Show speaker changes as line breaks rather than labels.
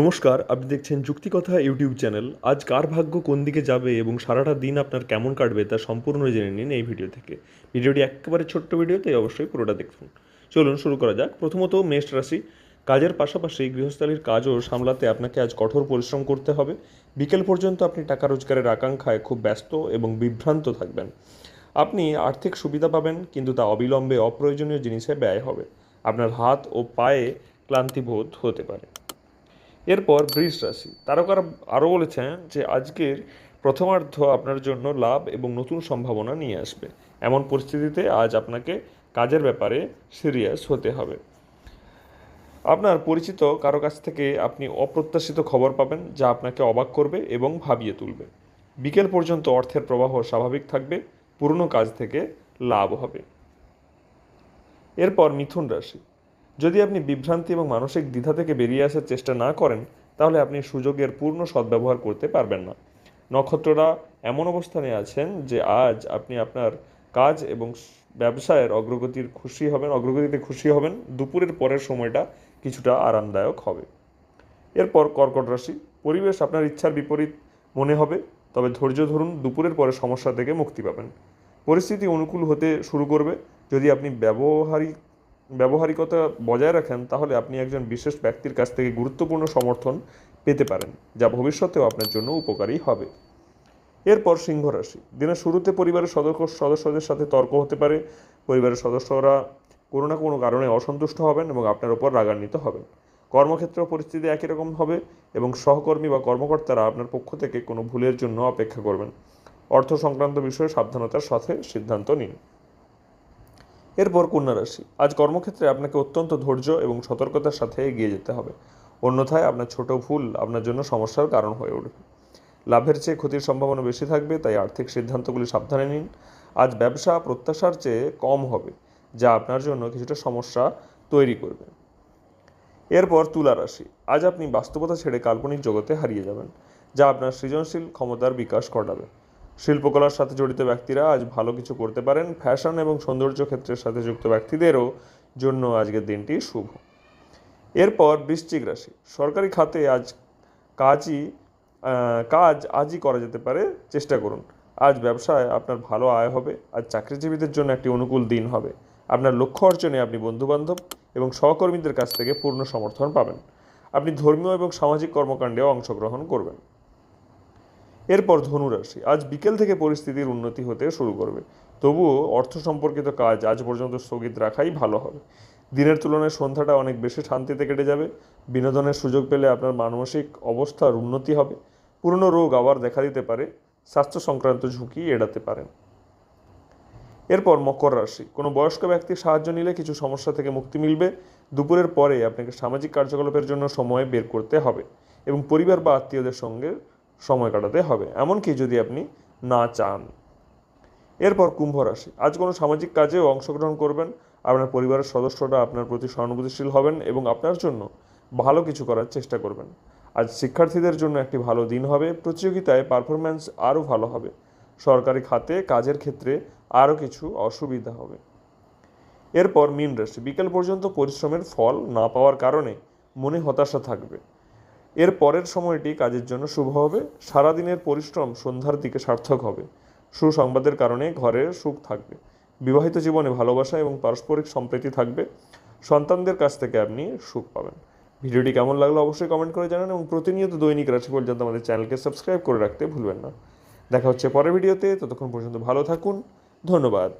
নমস্কার, আপনি দেখছেন যুক্তিকথা ইউটিউব চ্যানেল। আজ কার ভাগ্য কোন দিকে যাবে এবং সারাটা দিন আপনার কেমন কাটবে তা সম্পূর্ণ জেনে নিন এই ভিডিও থেকে। ভিডিওটি একেবারে ছোট্ট ভিডিও, তাই অবশ্যই পুরোটা দেখুন। চলুন শুরু করা যাক। প্রথমত মেষ রাশি। কাজের পাশাপাশি গৃহস্থালির কাজও সামলাতে আপনাকে আজ কঠোর পরিশ্রম করতে হবে। বিকেল পর্যন্ত আপনি টাকা রোজগারের আকাঙ্ক্ষায় খুব ব্যস্ত এবং বিভ্রান্ত থাকবেন। আপনি আর্থিক সুবিধা পাবেন, কিন্তু তা অবিলম্বে অপ্রয়োজনীয় জিনিসে ব্যয় হবে। আপনার হাত ও পায়ে ক্লান্তিবোধ হতে পারে। এরপর বৃষ রাশি। তারকারা আরও বলেছেন যে আজকের প্রথমার্ধ আপনার জন্য লাভ এবং নতুন সম্ভাবনা নিয়ে আসবে। এমন পরিস্থিতিতে আজ আপনাকে কাজের ব্যাপারে সিরিয়াস হতে হবে। আপনার পরিচিত কারও কাছ থেকে আপনি অপ্রত্যাশিত খবর পাবেন যা আপনাকে অবাক করবে এবং ভাবিয়ে তুলবে। বিকেল পর্যন্ত অর্থের প্রবাহ স্বাভাবিক থাকবে, পুরনো কাজ থেকে লাভ হবে। এরপর মিথুন রাশি। যদি আপনি বিভ্রান্তি এবং মানসিক দ্বিধা থেকে বেরিয়ে আসার চেষ্টা না করেন, তাহলে আপনি সুযোগের পূর্ণ সদ্ব্যবহার করতে পারবেন না। নক্ষত্ররা এমন অবস্থানে আছেন যে আজ আপনি আপনার কাজ এবং ব্যবসায়ের অগ্রগতির খুশি হবেন, অগ্রগতিতে খুশি হবেন, দুপুরের পরের সময়টা কিছুটা আরামদায়ক হবে। এরপর কর্কট রাশি, পরিবেশ আপনার ইচ্ছার বিপরীত মনে হবে, তবে ধৈর্য ধরুন, দুপুরের পরে সমস্যা থেকে মুক্তি পাবেন। পরিস্থিতি অনুকূল হতে শুরু করবে। যদি আপনি ব্যবহারিক ব্যবহারিকতা বজায় রাখেন, তাহলে আপনি একজন বিশেষ ব্যক্তির কাছ থেকে গুরুত্বপূর্ণ সমর্থন পেতে পারেন, যা ভবিষ্যতেও আপনার জন্য উপকারী হবে। এরপর সিংহ রাশি। দিনের শুরুতে পরিবারের সদস্য সদস্যদের সাথে তর্ক হতে পারে। পরিবারের সদস্যরা কোনো না কোনো কারণে অসন্তুষ্ট হবেন এবং আপনার উপর রাগান্বিত হবেন। কর্মক্ষেত্র পরিস্থিতি একই রকম হবে এবং সহকর্মী বা কর্মকর্তারা আপনার পক্ষ থেকে কোনো ভুলের জন্য অপেক্ষা করবেন। অর্থ সংক্রান্ত বিষয়ে সাবধানতার সাথে সিদ্ধান্ত নিন। এরপর কন্যা রাশি। আজ কর্মক্ষেত্রে আপনাকে অত্যন্ত ধৈর্য এবং সতর্কতার সাথে এগিয়ে যেতে হবে। অন্যথায় আপনার ছোট ভুল আপনার জন্য সমস্যার কারণ হয়ে উঠবে। লাভের চেয়ে ক্ষতির সম্ভাবনা বেশি থাকবে, তাই আর্থিক সিদ্ধান্তগুলি সাবধানে নিন। আজ ব্যবসা প্রত্যাশার চেয়ে কম হবে, যা আপনার জন্য কিছুটা সমস্যা তৈরি করবে। এরপর তুলা রাশি। আজ আপনি বাস্তবতা ছেড়ে কাল্পনিক জগতে হারিয়ে যাবেন, যা আপনার সৃজনশীল ক্ষমতার বিকাশ ঘটাবে। শিল্পকলার সাথে জড়িত ব্যক্তিরা আজ ভালো কিছু করতে পারেন। ফ্যাশন এবং সৌন্দর্য ক্ষেত্রের সাথে যুক্ত ব্যক্তিদেরও জন্য আজকের দিনটি শুভ। এরপর বৃশ্চিক রাশি। সরকারি খাতে আজ কাজই কাজ আজই করা যেতে পারে। চেষ্টা করুন। আজ ব্যবসায় আপনার ভালো আয় হবে। আজ চাকরিজীবীদের জন্য একটি অনুকূল দিন হবে। আপনার লক্ষ্য অর্জনে আপনি বন্ধুবান্ধব এবং সহকর্মীদের কাছ থেকে পূর্ণ সমর্থন পাবেন। আপনি ধর্মীয় এবং সামাজিক কর্মকাণ্ডেও অংশগ্রহণ করবেন। এরপর ধনুরাশি। আজ বিকেল থেকে পরিস্থিতির উন্নতি হতে শুরু করবে। তবুও অর্থ সম্পর্কিত কাজ আজ পর্যন্ত স্থগিত রাখাই ভালো হবে। দিনের তুলনায় সন্ধ্যাটা অনেক বেশি শান্তিতে কেটে যাবে। বিনোদনের সুযোগ পেলে আপনার মানসিক অবস্থার উন্নতি হবে। পুরনো রোগ আবার দেখা দিতে পারে। স্বাস্থ্য সংক্রান্ত ঝুঁকি এড়াতে পারেন। এরপর মকর রাশি। কোনো বয়স্ক ব্যক্তির সাহায্য নিলে কিছু সমস্যা থেকে মুক্তি মিলবে। দুপুরের পরে আপনাকে সামাজিক কার্যকলাপের জন্য সময় বের করতে হবে এবং পরিবার বা আত্মীয়দের সঙ্গে সময় কাটাতে হবে। এমনকি যদি আপনি না চান। এরপর কুম্ভ রাশি। আজ কোনো সামাজিক কাজেও অংশগ্রহণ করবেন। আপনার পরিবারের সদস্যরা আপনার প্রতি সহানুভূতিশীল হবেন এবং আপনার জন্য ভালো কিছু করার চেষ্টা করবেন। আজ শিক্ষার্থীদের জন্য একটি ভালো দিন হবে। প্রতিযোগিতায় পারফরম্যান্স আরও ভালো হবে। সরকারি খাতে কাজের ক্ষেত্রে আরও কিছু অসুবিধা হবে। এরপর মিন রাশি। বিকেল পর্যন্ত পরিশ্রমের ফল না পাওয়ার কারণে মনে হতাশা থাকবে। এর পরের সময়টি কাজের জন্য শুভ হবে। সারাদিনের পরিশ্রম সন্ধ্যার দিকে সার্থক হবে। সুসংবাদের কারণে ঘরে সুখ থাকবে। বিবাহিত জীবনে ভালোবাসা এবং পারস্পরিক সম্প্রীতি থাকবে। সন্তানদের কাছ থেকে আপনি সুখ পাবেন। ভিডিওটি কেমন লাগল অবশ্যই কমেন্ট করে জানান এবং প্রতিনিয়ত দৈনিক রাশিফল জানতে আমাদের চ্যানেলকে সাবস্ক্রাইব করে রাখতে ভুলবেন না। দেখা হচ্ছে পরের ভিডিওতে। ততক্ষণ পর্যন্ত ভালো থাকুন। ধন্যবাদ।